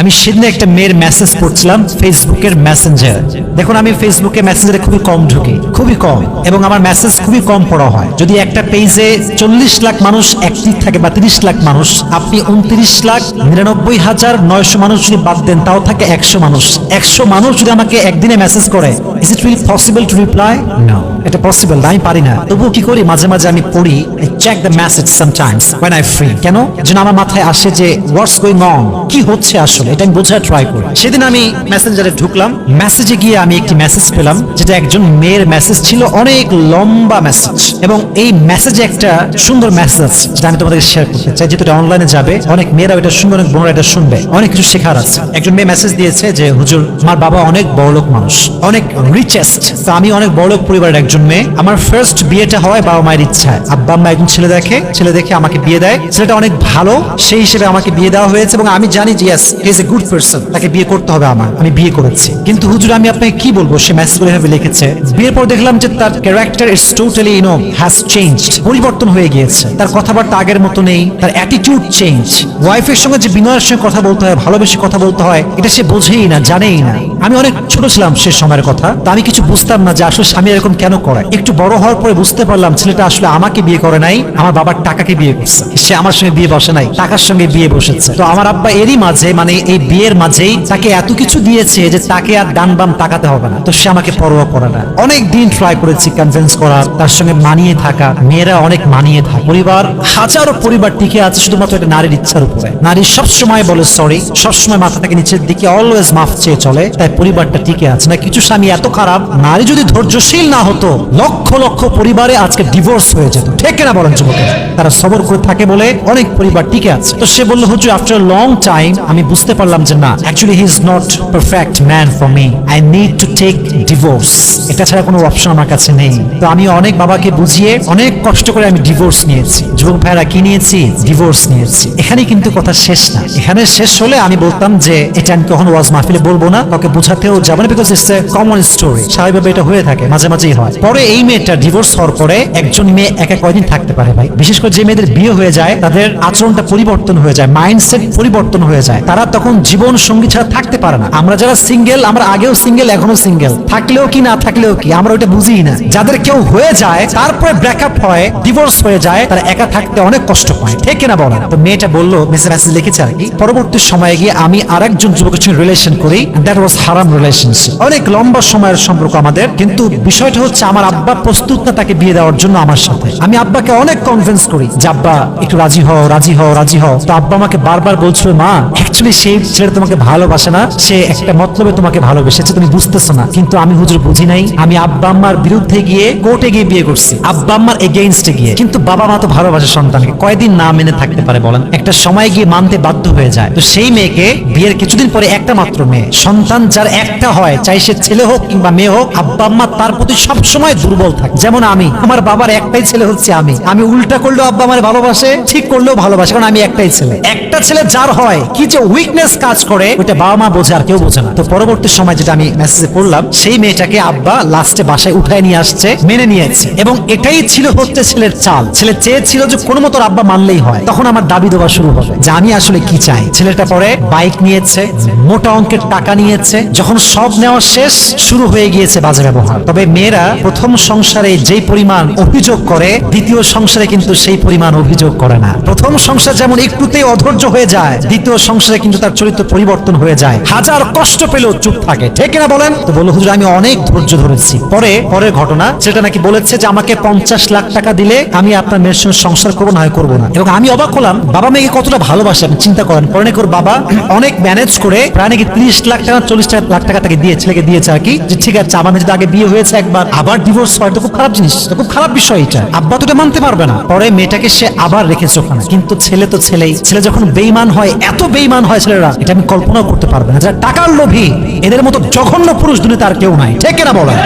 আমি সেদিন একটা মেয়ের মেসেজ পড়ছিলাম ফেসবুকের মেসেঞ্জার দেখুন, আমি ফেসবুকে মেসেঞ্জারে খুবই কম ঢুকি, খুবই কম, এবং আমার মেসেজ খুবই কম পড়া হয়। যদি একটা পেজে চল্লিশ লাখ মানুষ অ্যাক্টিভ থাকে বা তিরিশ লাখ মানুষ, আপনি উনত্রিশ লাখ নিরানব্বই হাজার নয়শো মানুষ যদি বাদ দেন, তাও থাকে একশো মানুষ। একশো মানুষ যদি আমাকে একদিনে মেসেজ করে is it really possible to reply no এটা পসিবল না, আমি পারি না। তবুও কি করি, মাঝে মাঝে আমি পড়ি check the message sometimes when I free কেন? যেন আমার মাথায় আসে যে হোয়াটস গোয়িং অন কি হচ্ছে আসলে? এটা আমি বোঝার ট্রাই করি। সেদিন আমি মেসেঞ্জারে ঢুকলাম। মেসেজে গিয়ে আমি একটি মেসেজ পেলাম যেটা একজন মেয়ের মেসেজ ছিল অনেক লম্বা মেসেজ এবং এই মেসেজে একটা সুন্দর মেসেজ যেটা আমি তোমাদের শেয়ার করতে চাই। যেহেতু এটা অনলাইনে যাবে অনেক মেয়েরা এটা শুনবে অনেক বোনরা এটা শুনবে। অনেক কিছু শেখার আছে। একজন মেয়ে মেসেজ দিয়েছে যে হুজুর আমার বাবা অনেক বড়লোক মানুষ অনেক রিচেস্ট তো আমি অনেক বড়লোক পরিবারের একজন মেয়ে। আমার ফার্স্ট বিয়েটা হয় বাবা মায়ের ইচ্ছায়। আব্বা আম্মা একজন ছেলে দেখে ছেলে দেখে আমাকে বিয়ে দেয়। ছেলেটা অনেক ভালো সেই হিসেবে আমাকে বিয়ে দেওয়া হয়েছে এবং আমি জানি যে yes is a good person তাকে বিয়ে করতে হবে আমার, আমি বিয়ে করেছি। কিন্তু হুজুর, আমি আপনাকে কি বলব? সে মেসেজ করে এভাবে লিখেছে, বিয়ের পর দেখলাম যে তার character is totally you know has changed পরিবর্তন হয়ে গিয়েছে। তার কথাবার্তা আগের মতো নেই, তার অ্যাটিটিউড চেঞ্জ ওয়াইফের সঙ্গে যে বিনয়ের সঙ্গে কথা বলতে হয়, ভালোবেসে কথা বলতে হয়, এটা সে বোঝেই না, জানেই না। আমি অনেক ছোট ছিলাম সে সময়ের কথা, তা আমি কিছু বুঝতাম না যে আসলে স্বামী এরকম কেন করে। একটু বড় হওয়ার পরে বুঝতে পারলাম ছেলেটা আসলে আমাকে বিয়ে করে নাই, আমার বাবার টাকাকে বিয়ে করছে। সে আমার সঙ্গে বিয়ে বসে নাই, টাকার সঙ্গে বিয়ে বসেছে। তো আমার আব্বা এরই মাঝে মানে এই বিয়ের মাঝেই তাকে এত কিছু দিয়েছে যে তাকে আর ডান বাম তাকাতে হবে না। তো সে আমাকে পরোয়া করে না। অনেক দিন ট্রাই করেছি কনভিন্স করার, তার সঙ্গে মানিয়ে থাকা। মেয়েরা অনেক মানিয়ে থাকে। পরিবার, হাজারো পরিবার টিকে আছে শুধুমাত্র একটা নারীর ইচ্ছার উপরে। নারী সবসময় বলে সরি সবসময় মাথা থেকে নিচের দিকে অলওয়েজ মাফ চেয়ে চলে, তাই পরিবারটা টিকে আছে। না, কিছু স্বামী এত খারাপ, নারী যদি ধৈর্যশীল না হতো, লক্ষ লক্ষ পরিবারে আজকে ডিভোর্স হয়ে যেত। ঠিক না বলেন যুবকের? তারা সবর করে থাকে বলে অনেক পরিবার টিকে আছে। তো সে বলল, হুজুর আফটার লং টাইম আমি বুঝতে পারলাম যে না actually he is not perfect man for me I need to take divorce এটা ছাড়া কোনো অপশন আমার কাছে নেই। তো আমি অনেক বাবাকে বুঝিয়ে অনেক কষ্ট করে আমি ডিভোর্স নিয়েছি। যুবক ভাইরা কি নিয়েছি? ডিভোর্স নিয়েছি। এখানে কিন্তু কথা শেষ না। এখানে শেষ হলে আমি বলতাম যে, এটা আমি কখনো ওয়াজ মাহফিলে বলব না, কাউকে বোঝাতেও যাব না because it's a common story স্বাভাবিকভাবে এটা হয়ে থাকে, মাঝে মাঝেই হয়। পরে এই মেয়েটা ডিভোর্স হওয়ার পরে একজন মেয়ে একা কয়দিন থাকতে পারে ভাই? বিশেষ করে যে মেয়েদের বিয়ে হয়ে যায়, তাদের আচরণটা পরিবর্তন হয়ে যায় মাইন্ডসেট পরিবর্তন হয়ে যায়। তারা তখন জীবন সঙ্গী ছাড়া থাকতে পারে না। আমরা যারা সিঙ্গেল আমরা আগেও সিঙ্গেল এখনও সিঙ্গেল থাকলেও কি, না থাকলেও কি, আমরা ওটা বুঝি না। যাদের কেউ হয়ে যায়, তারপরে ব্রেকআপ হয় ডিভোর্স হয়ে যায়, তারা একা থাকতে অনেক কষ্ট পায়। ঠিক কিনা বলেন তো মেয়েটা বলল মেসেজ মেসেজ লিখেছে আর কি, পরবর্তী সময়ে গিয়ে আমি আরেকজন যুবকের সঙ্গে রিলেশন করি দ্যাট ওয়াজ হারাম রিলেশনশিপ অনেক লম্বা সময়ের সম্পর্ক আমাদের, কিন্তু বিষয়টা হচ্ছে আমার আব্বা প্রস্তুত না তাকে বিয়ে দেওয়ার জন্য আমার সাথে। আমি আব্বাকে অনেক কনভিন্স করি যে, আব্বা, একটু রাজি হও রাজি হও রাজি হও। তো আব্বা আমাকে বারবার বলছিল, মা অ্যাকচুয়ালি সেই তোমাকে ভালোবাসে না, সে একটা মতলবে তোমাকে ভালোবেসেছে, তুমি বুঝতেছো না। কিন্তু আমি হুজুর বুঝি নাই, আমি আব্বা আম্মার বিরুদ্ধে গিয়ে কোর্টে গিয়ে বিয়ে করছি, আব্বা আম্মার এগেইনস্টে গিয়ে। কিন্তু বাবা মা তো ভালোবাসে সন্তানকে, কয়দিন না মেনে থাকতে পারে বলেন? একটা সময় গিয়ে মানতে বাধ্য হয়ে যায়। তো সেই মেয়েকে বিয়ের কিছুদিন পরে একটা মাত্র মেয়ে, সন্তান যার একটা হয়, চাই সে ছেলে হোক কিংবা মেয়ে হোক, আব্বা আম্মা তার প্রতি সবসময় দুর্বল থাকে। যেমন আমি, আমার বাবার একটাই ছেলে হচ্ছে আমি। আমি উল্টা করলেও আব্বা আমার ভালোবাসে, ঠিক করলেও ভালোবাসে, কারণ আমি একটাই ছেলে। একটা ছেলে যার হয়, কি যে উইকনেস কাজ করে। ওটা বাবা মা বোঝে, আর কেউ বোঝে না। তো পরবর্তী সময় যেটা আমি মেসেজে পড়লাম, সেই মেয়েটাকে আব্বা লাস্টে বাসায় উঠায় নিয়ে আসছে, মেনে নিয়েছে এবং এটাই ছিল হচ্ছে ছেলের চাল। ছেলে চেয়েছিল যে কোনো মতো আব্বা মানলেই হয়। তখন আমার দাবি দেওয়া শুরু হবে যে আমি আসলে কি চাই? ছেলেটা পরে বাইক নিয়েছে, মোটা অঙ্কের টাকা নিয়েছে, যখন সব নেওয়া শেষ, শুরু হয়ে গিয়েছে বাজে ব্যবহার। তবে মেয়েরা প্রথম সংসারে যেই পরিমাণ অভিযোগ করে, দ্বিতীয় সংসারে কিন্তু সেই পরিমাণ অভিযোগ করে না। প্রথম সংসার যেমন একটুতেই অধৈর্য হয়ে যায়, দ্বিতীয় সংসারে কিন্তু তার চরিত্র পরিবর্তন হয়ে যায়। হাজার কষ্ট পেলেও চুপ থাকে। ঠিক না বলেন? তো বলল হুজুর, আমি অনেক ধৈর্য ধরেছি। পরে, পরের ঘটনা, সেটা নাকি বলেছে যে আমাকে পঞ্চাশ লাখ টাকা দিলে আমি আপনার মেয়ের সঙ্গে সংসার করব না করব না। এবং আমি অবাক হলাম, বাবা মেয়েকে কতটা ভালোবাসে, আপনি চিন্তা করেন। পরে নাকি ওর বাবা অনেক ম্যানেজ করে প্রায় নাকি ত্রিশ লাখ টাকা, চল্লিশ লাখ টাকা তাকে দিয়ে, ছেলেকে দিয়েছে আর কি, যে ঠিক আছে, আমার যদি আগে বিয়ে হয়েছে একবার, আবার ডিভোর্স হয়, তো খুব খারাপ জিনিস খুব খারাপ বিষয় এটা। আব্বা তো মানতে পারবে না। পরে মেয়েটাকে সে আবার রেখেছে ওখানে। কিন্তু ছেলে তো ছেলেই। ছেলে যখন বেইমান হয়, এত বেইমান হয় ছেলেরা, এটা আমি কল্পনাও করতে পারবে না। যারা টাকার লোভী, এদের মতো জঘন্য পুরুষ দুনিয়াতে আর কেউ নাই। ঠিক না বলেন?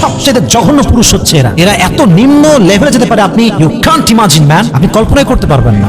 সবচেয়ে জঘন্য পুরুষ হচ্ছে এরা। এরা এত নিম্ন লেভেলে যেতে পারে, আপনি ইউ কান্ট ইমাজিন ম্যান আপনি কল্পনাই করতে পারবেন না।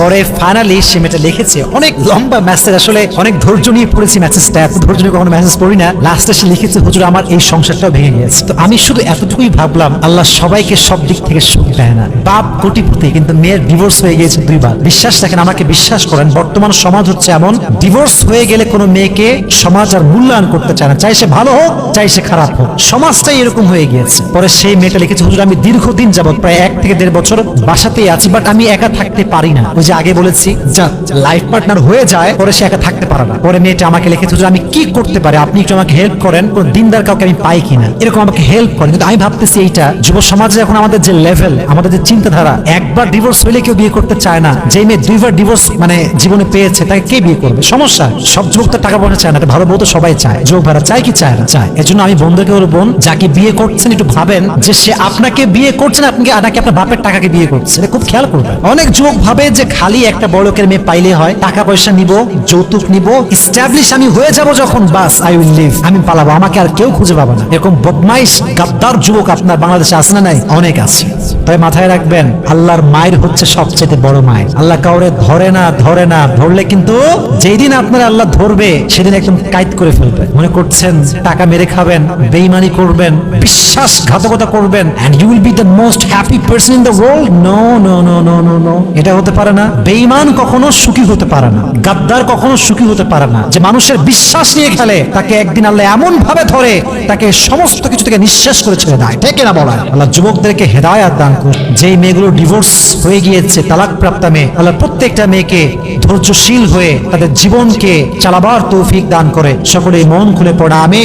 পরে ফাইনালি সে মেয়েটা লিখেছে, অনেক লম্বা মেসেজ আসলে অনেক ধৈর্য নিয়ে পড়েছি মেসেজটা এত ধৈর্য নিয়ে কখনো মেসেজ পড়ি না। লাস্টে সে লিখেছে, হুজুর, আমার এই সংসারটাও ভেঙে গিয়েছে। তো আমি শুধু এতটুকুই ভাবলাম, আল্লাহ সবাইকে সব দিক থেকে সুখ দেয় না। বাপ কোটিপতি, কিন্তু মেয়ের ডিভোর্স হয়ে গিয়েছে দুইবার। বিশ্বাস রাখেন, আমাকে বিশ্বাস করেন, বর্তমান সমাজ হচ্ছে এমন ডিভোর্স হয়ে গেলে কোনো মেয়েকে সমাজ আর মূল্যায়ন করতে চায় না। চাই সে ভালো হোক, চাই সে খারাপ হোক। সমাজটাই এরকম হয়ে গিয়েছে। পরে সেই মেয়েটা লিখেছে, হুজুর, আমি দীর্ঘদিন যাবত প্রায় এক থেকে দেড় বছর বাসাতেই আছি বাট আমি একা থাকতে পারি না। ওই যে আগে বলেছি, যা লাইফ পার্টনার হয়ে যায়, পরে সে একা থাকতে পারে না। পরে মেয়েটা আমাকে লিখেছে, হুজুর, আমি কি করতে পারি? আপনি একটু আমাকে হেল্প করেন, কোন দিনদার কাউকে আমি পাই কিনা? এরকম আমাকে হেল্প করেন কিন্তু আমি ভাবতেছি এইটা, যুব সমাজে এখন আমাদের যে লেভেল আমাদের যে চিন্তাধারা, একবার ডিভোর্স হইলে কেউ বিয়ে করতে চায় না। যে মেয়ে দুইবার ডিভোর্স মানে জীবনে পেয়েছে, তাকে কে বিয়ে করবে? সমস্যা। সব যুবক তো টাকা পয়সা চায় না ভালো বউ তো সবাই চায়। যুবক ভাড়া চায় কি চায় না? চায়। এর জন্য আমি বন্ধুকে বলব, বোন যাকে বিয়ে করছেন একটু ভাবেন যে সে আপনাকে বিয়ে করছে না, আপনাকে নাকি আপনার বাপের টাকাকে বিয়ে করছে। খুব খেয়াল করবে অনেক যুবক ভাবে যে খালি একটা বড় লোকের মেয়ে পাইলে হয়, টাকা পয়সা নিব, যৌতুক নিব স্ট্যাবলিশ আমি হয়ে যাব যখন, বাস আই উইল লিভ আমি পালাবো, আমাকে আর কেউ খুঁজে পাবো না। এরকম বদমাইশ, গাদ্দার যুবক আপনার বাংলাদেশে আসে না নাই? অনেক আছে। তাই মাথায় রাখবেন, আল্লাহর মায়ের হচ্ছে সবচেয়ে বড় মায়ের আল্লাহ কাউরে ধরে না ধরে না, ধরলে কিন্তু যেই দিন আপনার আল্লাহ ধরবে, সেদিন একদম কাইত করে ফেলবে মনে করছেন, টাকা মেরে খাবেন, বেইমানি করবেন, বিশ্বাসঘাতকতা করবেন and you will be the most happy person in the world no no no no no no এটা হতে পারে না। বেইমান কখনো সুখী হতে পারে না। গাদ্দার কখনো সুখী হতে পারে না। যে মানুষের বিশ্বাস নিয়ে খেলে, তাকে একদিন আল্লাহ এমন ভাবে ধরে, তাকে সমস্ত কিছু থেকে নিঃশ্বাস করে ছেড়ে দেয়। ঠিক না বলা আল্লাহ যুবকদেরকে হেদায়াত দান যেই মেয়েগুলো ডিভোর্স হয়ে গিয়েছে তালাক প্রাপ্ত মেয়ে, আল্লাহ প্রত্যেকটা মেয়েকে ধৈর্যশীল হয়ে তাদের জীবনকে চালাবার তৌফিক দান করে। সকলে মন খুলে পড়া আমি